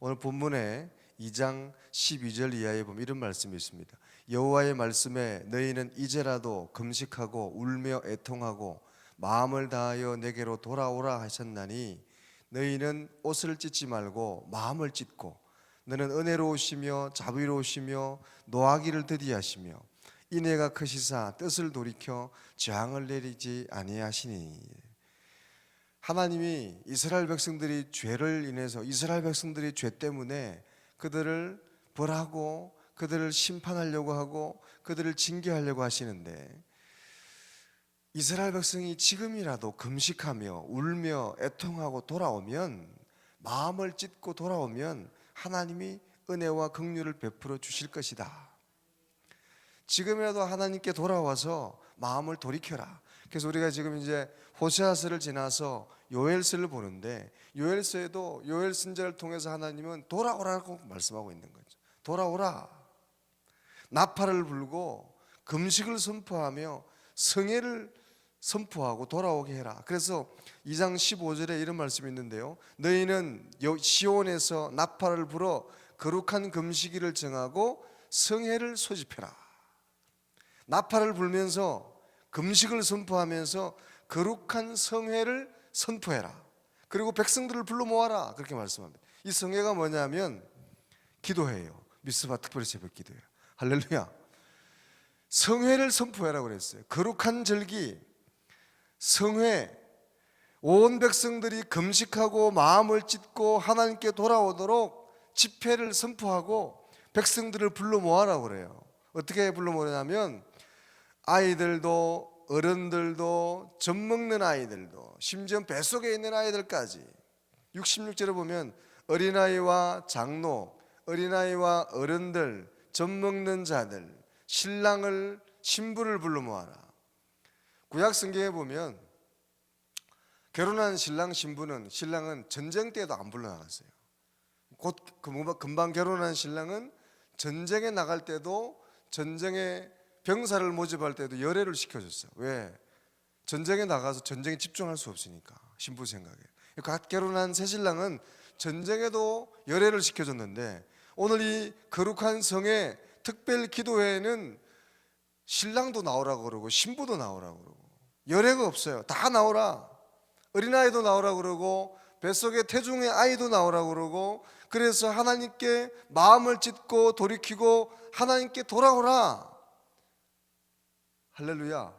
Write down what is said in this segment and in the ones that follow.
오늘 본문에 2장 12절 이하에 보면 이런 말씀이 있습니다. 여호와의 말씀에 너희는 이제라도 금식하고 울며 애통하고 마음을 다하여 내게로 돌아오라 하셨나니 너희는 옷을 찢지 말고 마음을 찢고 너는 은혜로우시며 자비로우시며 노하기를 더디하시며 인애가 크시사 뜻을 돌이켜 재앙을 내리지 아니하시니 하나님이 이스라엘 백성들이 죄를 인해서 이스라엘 백성들이 죄 때문에 그들을 벌하고 그들을 심판하려고 하고 그들을 징계하려고 하시는데 이스라엘 백성이 지금이라도 금식하며 울며 애통하고 돌아오면 마음을 찢고 돌아오면 하나님이 은혜와 긍휼을 베풀어 주실 것이다. 지금이라도 하나님께 돌아와서 마음을 돌이켜라. 그래서 우리가 지금 이제 호세아서를 지나서 요엘서를 보는데 요엘서에도 요엘 선자를 통해서 하나님은 돌아오라고 말씀하고 있는 거죠. 돌아오라. 나팔을 불고 금식을 선포하며 성회를 선포하고 돌아오게 해라. 그래서 2장 15절에 이런 말씀이 있는데요. 너희는 여- 시온에서 나팔을 불어 거룩한 금식일을 정하고 성회를 소집해라. 나팔을 불면서 금식을 선포하면서 거룩한 성회를 선포해라. 그리고 백성들을 불러 모아라. 그렇게 말씀합니다. 이 성회가 뭐냐면 기도회예요. 미스바 특별히 새벽 기도예요. 할렐루야. 성회를 선포해라 그랬어요. 거룩한 절기, 성회, 온 백성들이 금식하고 마음을 찢고 하나님께 돌아오도록 집회를 선포하고 백성들을 불러 모아라 그래요. 어떻게 불러 모으냐면 아이들도 어른들도 젖 먹는 아이들도 심지어 뱃속에 있는 아이들까지 66절에 보면 어린아이와 장로, 어린아이와 어른들, 젖 먹는 자들, 신랑을 신부를 불러 모아라. 구약 성경에 보면 결혼한 신랑 신부는 신랑은 전쟁 때도 안 불러 나갔어요. 곧 금방- 금방 결혼한 신랑은 전쟁에 나갈 때도 전쟁에 병사를 모집할 때도 열애를 시켜줬어요. 왜? 전쟁에 나가서 전쟁에 집중할 수 없으니까 신부 생각에. 갓 결혼한 새 신랑은 전쟁에도 열애를 시켜줬는데 오늘 이 거룩한 성의 특별 기도회에는 신랑도 나오라고 그러고 신부도 나오라고 그러고 열애가 없어요. 다 나오라. 어린아이도 나오라고 그러고 뱃속에 태중의 아이도 나오라고 그러고 그래서 하나님께 마음을 찢고 돌이키고 하나님께 돌아오라. 할렐루야.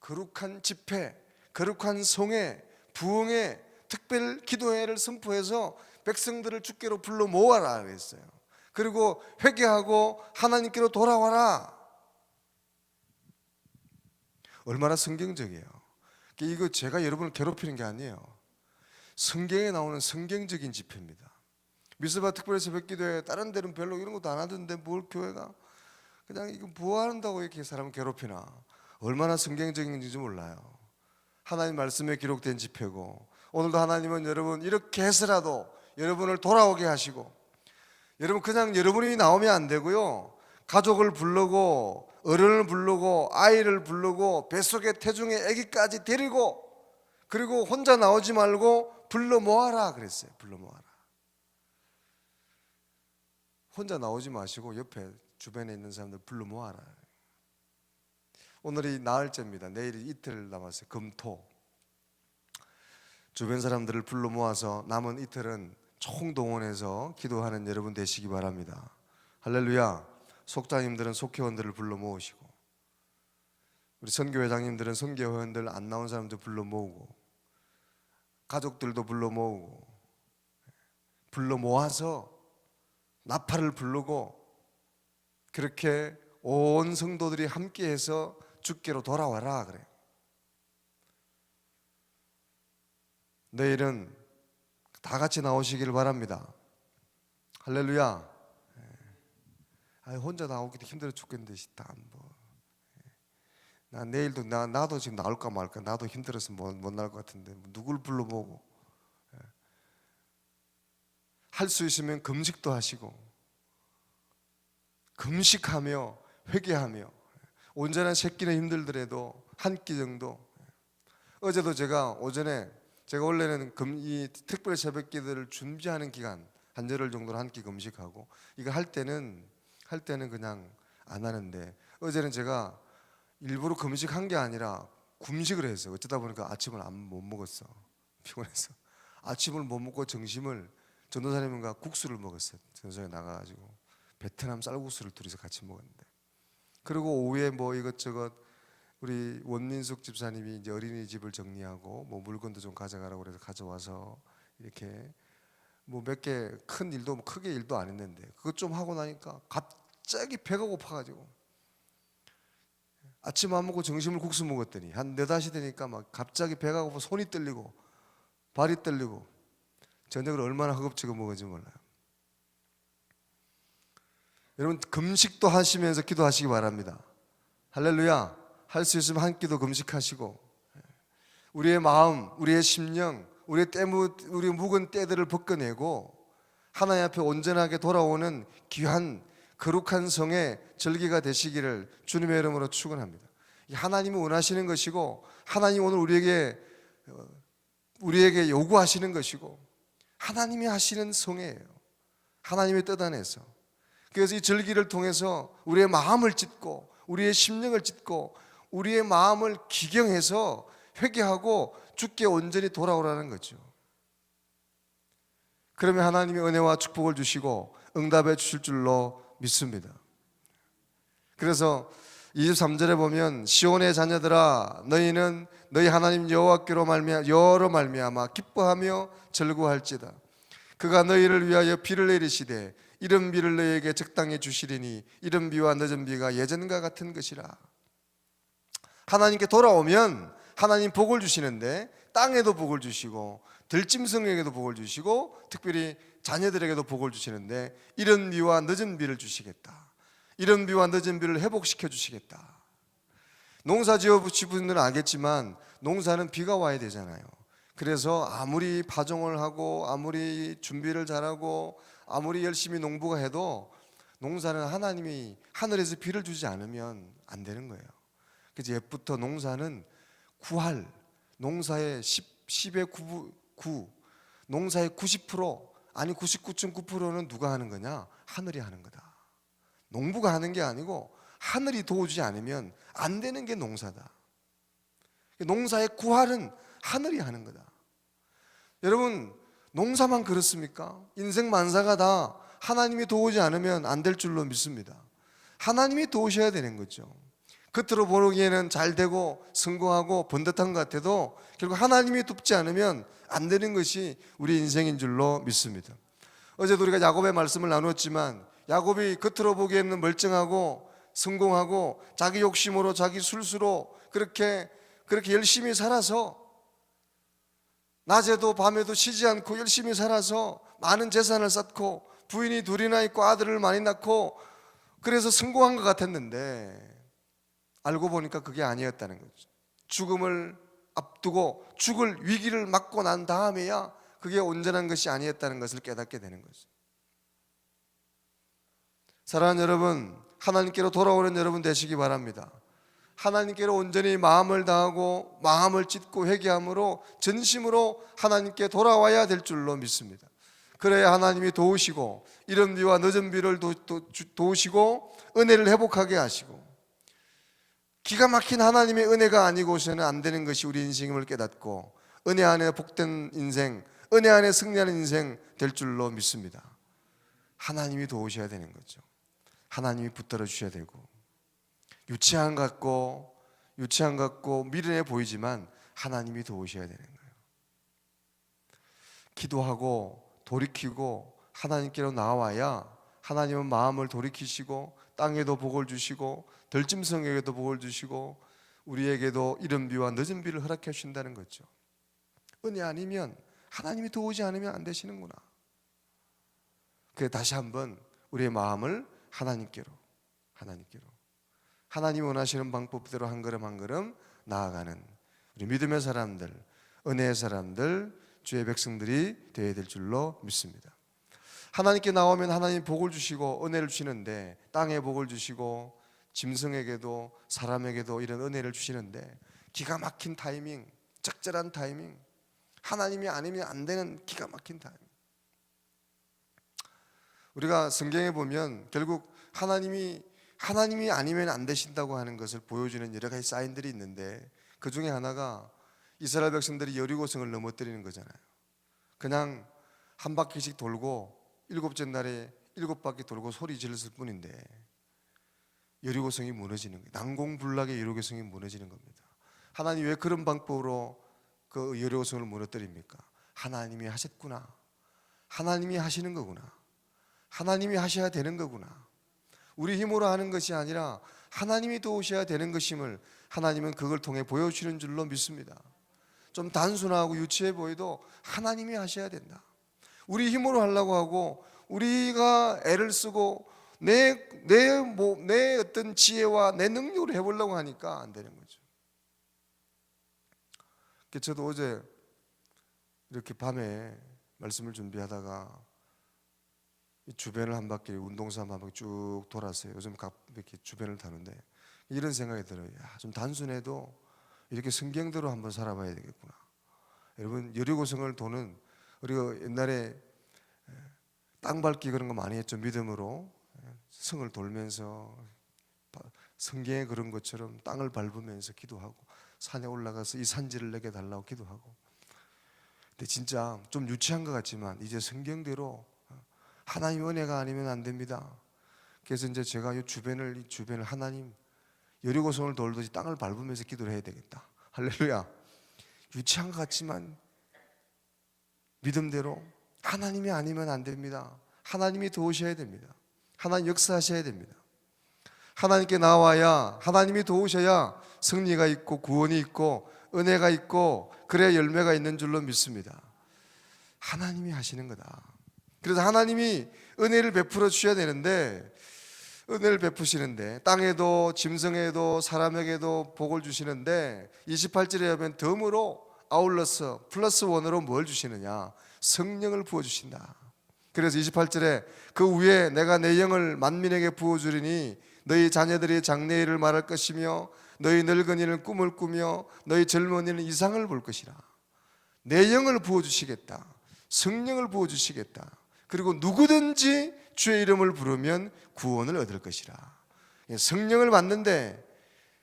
거룩한 집회, 거룩한 성회, 부흥회, 특별 기도회를 선포해서 백성들을 주께로 불러 모아라 그랬어요. 그리고 회개하고 하나님께로 돌아와라. 얼마나 성경적이에요. 이거 제가 여러분을 괴롭히는 게 아니에요. 성경에 나오는 성경적인 집회입니다. 미스바 특별 새벽 기도회 다른 데는 별로 이런 것도 안 하던데 뭘 교회가 그냥 이거 뭐 한다고 이렇게 사람 괴롭히나 얼마나 성경적인지 몰라요. 하나님 말씀에 기록된 집회고 오늘도 하나님은 여러분 이렇게 해서라도 여러분을 돌아오게 하시고 여러분 그냥 여러분이 나오면 안 되고요. 가족을 부르고 어른을 부르고 아이를 부르고 뱃속에 태중의 아기까지 데리고 그리고 혼자 나오지 말고 불러 모아라 그랬어요. 불러 모아라. 혼자 나오지 마시고 옆에 주변에 있는 사람들 불러 모아라. 오늘이 나흘째입니다. 내일이 이틀 남았어요. 금토. 주변 사람들을 불러 모아서 남은 이틀은 총동원해서 기도하는 여러분 되시기 바랍니다. 할렐루야. 속장님들은 속회원들을 불러 모으시고 우리 선교회장님들은 선교회원들 안 나온 사람들 불러 모으고 가족들도 불러 모으고 불러 모아서 나팔을 부르고 그렇게 온 성도들이 함께해서 주께로 돌아와라 그래. 내일은 다 같이 나오시기를 바랍니다. 할렐루야. 아 혼자 나오기도 힘들어 죽겠는데 다 뭐. 나 내일도 나 나도 지금 나올까 말까 나도 힘들어서 못, 못 나올 것 같은데 뭐 누굴 불러 모으고 할 수 있으면 금식도 하시고 금식하며 회개하며 온전한 새끼는 힘들더라도 한 끼 정도 어제도 제가 오전에 제가 원래는 금, 이 특별 새벽기들을 준비하는 기간 한 열흘 정도는 한끼 금식하고 이거 할 때는 할 때는 그냥 안 하는데 어제는 제가 일부러 금식한 게 아니라 굶식을 했어요. 어쩌다 보니까 아침을 안 못 먹었어. 피곤해서 아침을 못 먹고 점심을 전도사님과 국수를 먹었어요. 전도사에 나가가지고 베트남 쌀국수를 둘이서 같이 먹었는데 그리고 오후에 뭐 이것저것 우리 원민숙 집사님이 이제 어린이집을 정리하고 뭐 물건도 좀 가져가라고 그래서 가져와서 이렇게 뭐 몇 개 큰 일도 뭐 크게 일도 안 했는데 그것 좀 하고 나니까 갑자기 배가 고파가지고 아침 안 먹고 점심을 국수 먹었더니 한 네다시 되니까 막 갑자기 배가 고파 손이 떨리고 발이 떨리고 저녁을 얼마나 허겁지겁 먹은지 몰라요. 여러분 금식도 하시면서 기도하시기 바랍니다. 할렐루야. 할 수 있으면 한 끼도 금식하시고 우리의 마음, 우리의 심령, 우리의 때무 우리 묵은 때들을 벗겨내고 하나님 앞에 온전하게 돌아오는 귀한 거룩한 성의 절기가 되시기를 주님의 이름으로 축원합니다. 이 하나님이 원하시는 것이고 하나님 오늘 우리에게 어, 우리에게 요구하시는 것이고 하나님이 하시는 성회예요. 하나님의 뜻 안에서. 그래서 이 절기를 통해서 우리의 마음을 찢고 우리의 심령을 찢고 우리의 마음을 기경해서 회개하고 주께 온전히 돌아오라는 거죠. 그러면 하나님이 은혜와 축복을 주시고 응답해 주실 줄로 믿습니다. 그래서 23절에 보면 시온의 자녀들아 너희는 너희 하나님 여호와께로 말미암아 여로 말미암아 기뻐하며 즐거워할지다. 그가 너희를 위하여 비를 내리시되 이른 비를 너희에게 적당히 주시리니 이른 비와 늦은 비가 예전과 같은 것이라. 하나님께 돌아오면 하나님 복을 주시는데 땅에도 복을 주시고 들짐승에게도 복을 주시고 특별히 자녀들에게도 복을 주시는데 이른 비와 늦은 비를 주시겠다. 이른 비와 늦은 비를 회복시켜 주시겠다. 농사 지어 보신 분들은 알겠지만 농사는 비가 와야 되잖아요. 그래서 아무리 파종을 하고 아무리 준비를 잘하고 아무리 열심히 농부가 해도 농사는 하나님이 하늘에서 비를 주지 않으면 안 되는 거예요. 그래서 옛부터 농사는 구할 농사의 10, 10의 9, 9 농사의 90% 아니 99.9%는 누가 하는 거냐? 하늘이 하는 거다. 농부가 하는 게 아니고 하늘이 도와주지 않으면 안 되는 게 농사다. 농사의 구할은 하늘이 하는 거다. 여러분 농사만 그렇습니까? 인생 만사가 다 하나님이 도우지 않으면 안 될 줄로 믿습니다. 하나님이 도우셔야 되는 거죠. 겉으로 보기에는 잘 되고 성공하고 번듯한 것 같아도 결국 하나님이 돕지 않으면 안 되는 것이 우리 인생인 줄로 믿습니다. 어제도 우리가 야곱의 말씀을 나누었지만 야곱이 겉으로 보기에는 멀쩡하고 성공하고 자기 욕심으로 자기 술수로 그렇게 그렇게 열심히 살아서 낮에도 밤에도 쉬지 않고 열심히 살아서 많은 재산을 쌓고 부인이 둘이나 있고 아들을 많이 낳고 그래서 성공한 것 같았는데 알고 보니까 그게 아니었다는 거죠. 죽음을 앞두고 죽을 위기를 맞고 난 다음에야 그게 온전한 것이 아니었다는 것을 깨닫게 되는 거죠. 사랑하는 여러분, 하나님께로 돌아오는 여러분 되시기 바랍니다. 하나님께로 온전히 마음을 다하고 마음을 찢고 회개함으로 전심으로 하나님께 돌아와야 될 줄로 믿습니다. 그래야 하나님이 도우시고 이른 비와 늦은 비를 도, 도, 도우시고 은혜를 회복하게 하시고 기가 막힌 하나님의 은혜가 아니고서는 안 되는 것이 우리 인생임을 깨닫고 은혜 안에 복된 인생, 은혜 안에 승리하는 인생 될 줄로 믿습니다. 하나님이 도우셔야 되는 거죠. 하나님이 붙들어 주셔야 되고 유치한 같고 유치한 같고 미련해 보이지만 하나님이 도우셔야 되는 거예요. 기도하고 돌이키고 하나님께로 나와야 하나님은 마음을 돌이키시고 땅에도 복을 주시고 들짐승에게도 복을 주시고 우리에게도 이른 비와 늦은 비를 허락해 주신다는 거죠. 은혜 아니면 하나님이 도우지 않으면 안 되시는구나. 그래 다시 한번 우리의 마음을 하나님께로 하나님께로 하나님 원하시는 방법대로 한 걸음 한 걸음 나아가는 우리 믿음의 사람들, 은혜의 사람들, 주의 백성들이 되어야 될 줄로 믿습니다. 하나님께 나오면 하나님 복을 주시고 은혜를 주시는데 땅에 복을 주시고 짐승에게도 사람에게도 이런 은혜를 주시는데 기가 막힌 타이밍, 적절한 타이밍 하나님이 아니면 안 되는 기가 막힌 타임. 우리가 성경에 보면 결국 하나님이 하나님이 아니면 안 되신다고 하는 것을 보여주는 여러 가지 사인들이 있는데 그 중에 하나가 이스라엘 백성들이 여리고성을 넘어뜨리는 거잖아요. 그냥 한 바퀴씩 돌고 일곱째 날에 일곱 바퀴 돌고 소리 질렀을 뿐인데 여리고성이 무너지는 거예요. 난공불락의 여리고성이 무너지는 겁니다. 하나님 왜 그런 방법으로 그 여리고성을 무너뜨립니까? 하나님이 하셨구나. 하나님이 하시는 거구나. 하나님이 하셔야 되는 거구나. 우리 힘으로 하는 것이 아니라 하나님이 도우셔야 되는 것임을 하나님은 그걸 통해 보여주시는 줄로 믿습니다. 좀 단순하고 유치해 보여도 하나님이 하셔야 된다. 우리 힘으로 하려고 하고 우리가 애를 쓰고 내, 내, 뭐, 내 어떤 지혜와 내 능력으로 해보려고 하니까 안 되는 거죠. 저도 어제 이렇게 밤에 말씀을 준비하다가 이 주변을 한 바퀴 운동삼 한 바퀴 쭉 돌았어요. 요즘 각 이렇게 주변을 타는데 이런 생각이 들어요. 야, 좀 단순해도 이렇게 성경대로 한번 살아봐야 되겠구나. 여러분 여리고성을 도는 우리가 옛날에 땅 밟기 그런 거 많이 했죠. 믿음으로 성을 돌면서 성경에 그런 것처럼 땅을 밟으면서 기도하고 산에 올라가서 이 산지를 내게 달라고 기도하고. 근데 진짜 좀 유치한 것 같지만 이제 성경대로 하나님 은혜가 아니면 안 됩니다. 그래서 이제 제가 이 주변을 이 주변을 하나님 여리고성을 돌듯이 땅을 밟으면서 기도를 해야 되겠다. 할렐루야. 유치한 것 같지만 믿음대로 하나님이 아니면 안 됩니다. 하나님이 도우셔야 됩니다. 하나님 역사하셔야 됩니다. 하나님께 나와야 하나님이 도우셔야 승리가 있고 구원이 있고 은혜가 있고 그래야 열매가 있는 줄로 믿습니다. 하나님이 하시는 거다. 그래서 하나님이 은혜를 베풀어 주셔야 되는데 은혜를 베푸시는데 땅에도 짐승에도 사람에게도 복을 주시는데 28절에 하면 덤으로 아울러서 플러스 원으로 뭘 주시느냐 성령을 부어 주신다. 그래서 28절에 그 위에 내가 내 영을 만민에게 부어 주리니 너희 자녀들이 장래일을 말할 것이며 너희 늙은이는 꿈을 꾸며 너희 젊은이는 이상을 볼 것이라. 내 영을 부어 주시겠다. 성령을 부어 주시겠다. 그리고 누구든지 주의 이름을 부르면 구원을 얻을 것이라. 성령을 받는데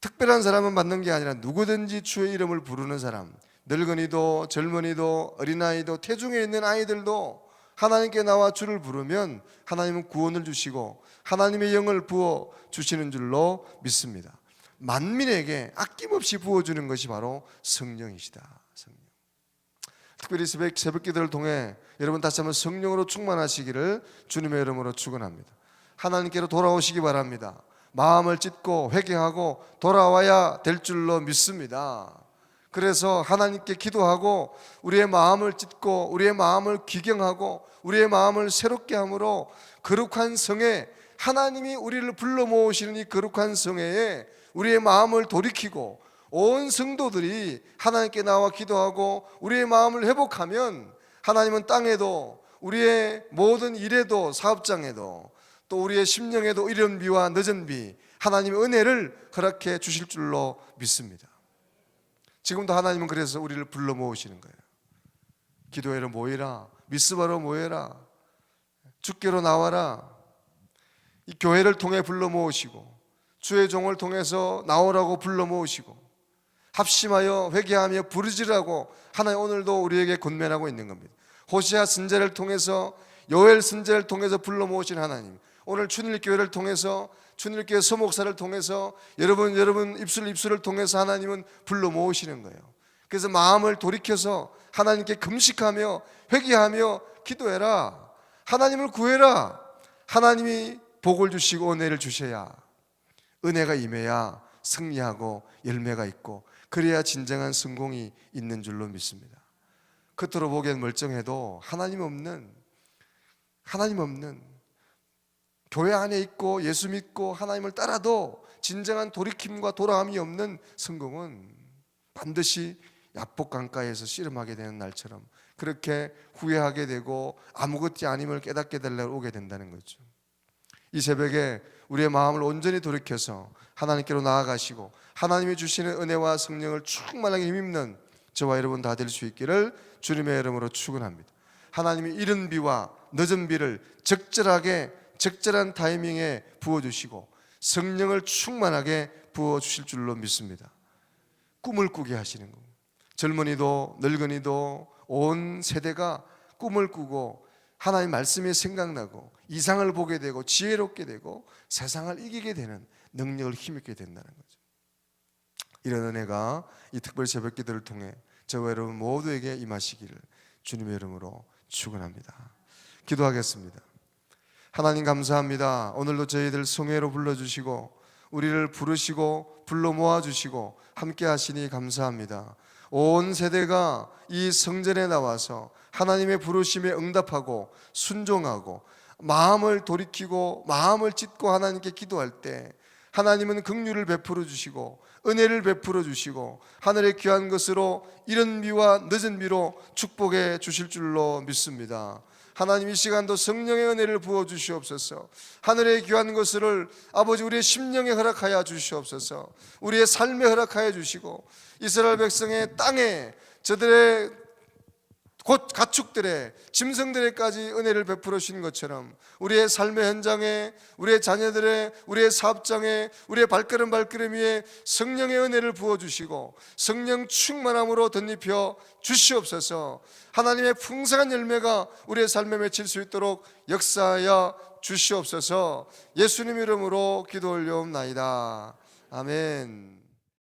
특별한 사람은 받는 게 아니라 누구든지 주의 이름을 부르는 사람, 늙은이도 젊은이도 어린아이도 태중에 있는 아이들도 하나님께 나와 주를 부르면 하나님은 구원을 주시고 하나님의 영을 부어 주시는 줄로 믿습니다. 만민에게 아낌없이 부어 주는 것이 바로 성령이시다. 특별히 새벽, 새벽 기도를 통해 여러분 다시 한번 성령으로 충만하시기를 주님의 이름으로 축원합니다. 하나님께로 돌아오시기 바랍니다. 마음을 찢고 회개하고 돌아와야 될 줄로 믿습니다. 그래서 하나님께 기도하고 우리의 마음을 찢고 우리의 마음을 기경하고 우리의 마음을 새롭게 함으로 거룩한 성에 하나님이 우리를 불러 모으시는 이 거룩한 성회에 우리의 마음을 돌이키고 온 성도들이 하나님께 나와 기도하고 우리의 마음을 회복하면 하나님은 땅에도 우리의 모든 일에도 사업장에도 또 우리의 심령에도 이른 비와 늦은 비 하나님의 은혜를 허락해 주실 줄로 믿습니다. 지금도 하나님은 그래서 우리를 불러 모으시는 거예요. 기도회로 모이라, 미스바로 모여라, 주께로 나와라. 이 교회를 통해 불러 모으시고 주의 종을 통해서 나오라고 불러 모으시고 합심하여 회개하며 부르짖으라고 하나님 오늘도 우리에게 권면하고 있는 겁니다. 호시아 선제를 통해서 요엘 선제를 통해서 불러 모으신 하나님. 오늘 춘일 교회를 통해서 춘일 교회 소목사를 통해서 여러분 여러분 입술 입술을 통해서 하나님은 불러 모으시는 거예요. 그래서 마음을 돌이켜서 하나님께 금식하며 회개하며 기도해라. 하나님을 구해라. 하나님이 복을 주시고 은혜를 주셔야 은혜가 임해야 승리하고 열매가 있고 그래야 진정한 성공이 있는 줄로 믿습니다. 겉으로 보기엔 멀쩡해도 하나님 없는 하나님 없는 교회 안에 있고 예수 믿고 하나님을 따라도 진정한 돌이킴과 돌아함이 없는 성공은 반드시 야복 강가에서 씨름하게 되는 날처럼 그렇게 후회하게 되고 아무것도 아님을 깨닫게 될날 오게 된다는 거죠. 이 새벽에 우리의 마음을 온전히 돌이켜서 하나님께로 나아가시고 하나님이 주시는 은혜와 성령을 충만하게 힘입는 저와 여러분 다 될 수 있기를 주님의 이름으로 축원합니다. 하나님이 이른 비와 늦은 비를 적절하게 적절한 타이밍에 부어 주시고 성령을 충만하게 부어 주실 줄로 믿습니다. 꿈을 꾸게 하시는 겁니다. 젊은이도 늙은이도 온 세대가 꿈을 꾸고 하나님 말씀이 생각나고 이상을 보게 되고 지혜롭게 되고 세상을 이기게 되는 능력을 힘입게 된다는 거죠. 이런 은혜가 이 특별 새벽 기도를 통해 저와 여러분 모두에게 임하시기를 주님의 이름으로 축원합니다. 기도하겠습니다. 하나님 감사합니다. 오늘도 저희들 성회로 불러주시고 우리를 부르시고 불러 모아주시고 함께 하시니 감사합니다. 온 세대가 이 성전에 나와서 하나님의 부르심에 응답하고 순종하고 마음을 돌이키고 마음을 찢고 하나님께 기도할 때 하나님은 긍휼을 베풀어 주시고 은혜를 베풀어 주시고 하늘의 귀한 것으로 이른 비와 늦은 비로 축복해 주실 줄로 믿습니다. 하나님 이 시간도 성령의 은혜를 부어 주시옵소서. 하늘의 귀한 것을 아버지 우리의 심령에 허락하여 주시옵소서. 우리의 삶에 허락하여 주시고 이스라엘 백성의 땅에 저들의 곧 가축들의 짐승들에까지 은혜를 베풀어 주신 것처럼 우리의 삶의 현장에 우리의 자녀들의 우리의 사업장에 우리의 발걸음 발걸음 위에 성령의 은혜를 부어 주시고 성령 충만함으로 덧입혀 주시옵소서. 하나님의 풍성한 열매가 우리의 삶에 맺힐 수 있도록 역사하여 주시옵소서. 예수님 이름으로 기도 올려옵나이다. 아멘.